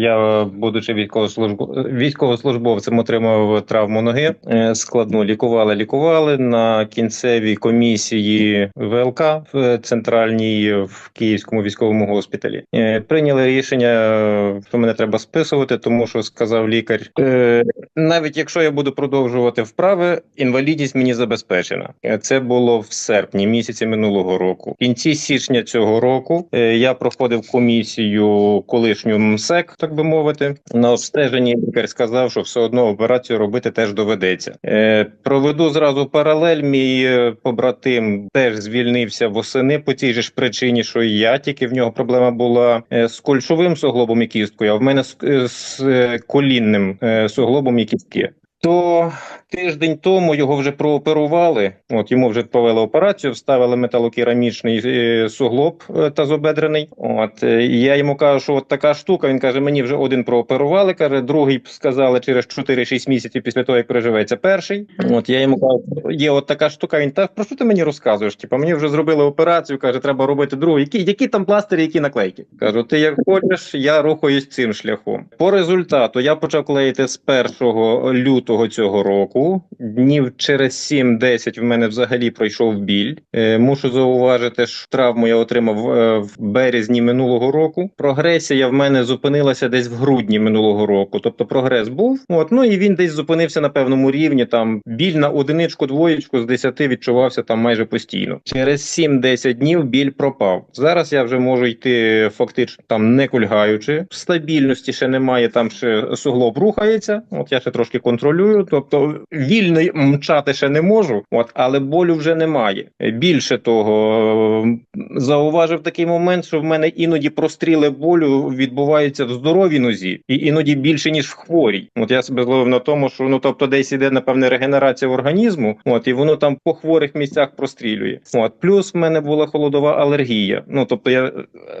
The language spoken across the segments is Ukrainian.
Я, будучи військовослужб... військовослужбовцем, отримав травму ноги е, складну. Лікували, лікували на кінцевій комісії ВЛК в центральній в Київському військовому госпіталі. Е, Прийняли рішення, е, що мене треба списувати, тому що сказав лікар. е, Навіть якщо я буду продовжувати вправи, інвалідність мені забезпечена. Е, Це було в серпні місяці минулого року. В кінці січня цього року е, я проходив комісію колишню МСЕК, так би мовити. На обстеженні лікар сказав, що все одно операцію робити теж доведеться. Е, Проведу зразу паралель. Мій е, побратим теж звільнився восени по тій же ж причині, що і я. Тільки в нього проблема була е, з кольшовим суглобом і кісткою, а в мене з, е, з колінним суглобом і кістки. То тиждень тому його вже прооперували. От йому вже провели операцію, вставили металокерамічний е, суглоб е, тазобедрений. От е, я йому кажу, що от така штука. Він каже: мені вже один прооперували. каже, другий сказали через 4-6 місяців після того, як приживеться перший. От я йому кажу, є от така штука. Він та про що ти мені розказуєш? Типа мені вже зробили операцію. каже, треба робити другу. Які, які там пластирі, які наклейки? Кажу, ти як хочеш, я рухаюсь цим шляхом. По результату я почав клеїти з 1 лютого цього року. Днів через 7-10 в мене взагалі пройшов біль. Е, мушу зауважити, що травму я отримав е, в березні минулого року. Прогресія в мене зупинилася десь в грудні минулого року. Тобто прогрес був. От ну і він десь зупинився на певному рівні. Там біль на одиничку, двоєчку з 10 відчувався там майже постійно. Через 7-10 днів біль пропав. Зараз я вже можу йти фактично там не кульгаючи. Стабільності ще немає. Там ще суглоб рухається. От я ще трошки контролюю. Тобто вільно мчати ще не можу. От але болю вже немає. Більше того, зауважив такий момент, що в мене іноді простріли болю відбуваються в здоровій нозі, і іноді більше ніж в хворій. От я себе зловив на тому, що ну тобто десь іде напевне регенерація організму. От і воно там по хворих місцях прострілює. От плюс в мене була холодова алергія. Ну тобто я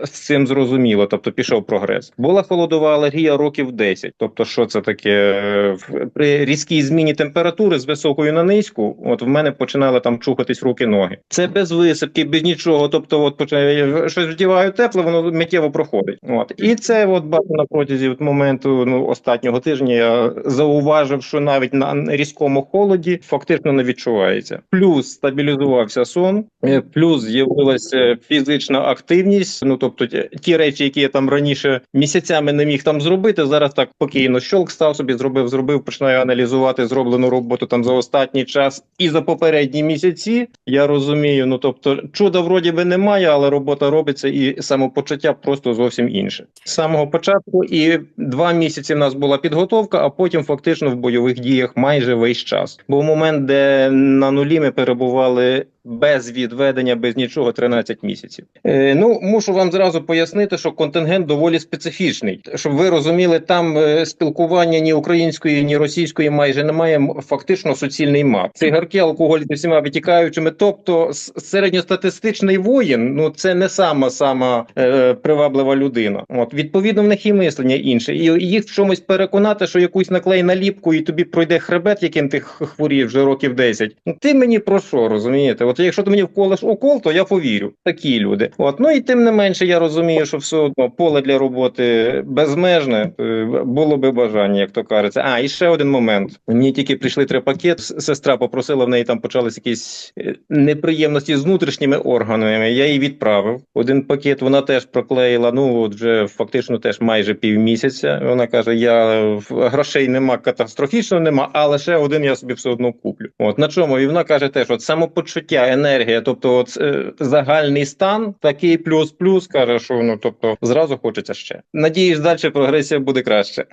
з цим зрозуміло, тобто пішов прогрес. Була холодова алергія років 10. Тобто, що це таке Е, при різкій зміні температури з високої на низьку? От в мене починали там чухатись руки, ноги. Це без висипки, без нічого. Тобто, от починає щось вдіваю тепле, воно миттєво проходить. От і це от бачу на протязі от моменту ну останнього тижня. Я зауважив, що навіть на різкому холоді фактично не відчувається. Плюс стабілізувався сон, е, плюс з'явилася фізична активність. Ну тобто, ті речі, які я там раніше місяцями не міг там зробити, зараз так спокійно щолк став собі, зробив, зробив, починаю аналізувати зроблену роботу там за останній час і за попередні місяці. Я розумію. Ну тобто, чуда вроді би немає, але робота робиться, і самопочуття просто зовсім інше. З самого початку і два місяці в нас була підготовка, а потім фактично в бойових діях майже весь час. Був момент, де на нулі ми перебували. Без відведення, без нічого 13 місяців. Е, ну мушу вам зразу пояснити, що контингент доволі специфічний. Щоб ви розуміли, там е, спілкування ні української, ні російської майже немає. Фактично суцільний мат. Цигарки, алкоголь зі всіма витікаючими. Тобто, середньостатистичний воїн, ну це не сама сама е, приваблива людина. От відповідно в них і мислення інше, і їх в чомусь переконати, що якусь наклей наліпку, і тобі пройде хребет, яким ти хворів вже років 10. Ну ти мені про що розумієте? От якщо ти мені вколиш укол, то я повірю. Такі люди. От ну і тим не менше, я розумію, що все одно поле для роботи безмежне. Е, Було би бажання, як то кажеться. А і ще один момент. Мені тільки прийшли три пакети. с- Сестра попросила в неї там почались якісь е, неприємності з внутрішніми органами. Я їй відправив один пакет. Вона теж проклеїла. Ну от вже фактично теж майже півмісяця. Вона каже: Я грошей нема катастрофічно нема, але ще один я собі все одно куплю. От на чому? І вона каже теж: от самопочуття, енергія, тобто, е, загальний стан такий плюс-плюс каже, що ну тобто зразу хочеться ще. Надіюсь, далі прогресія буде краще.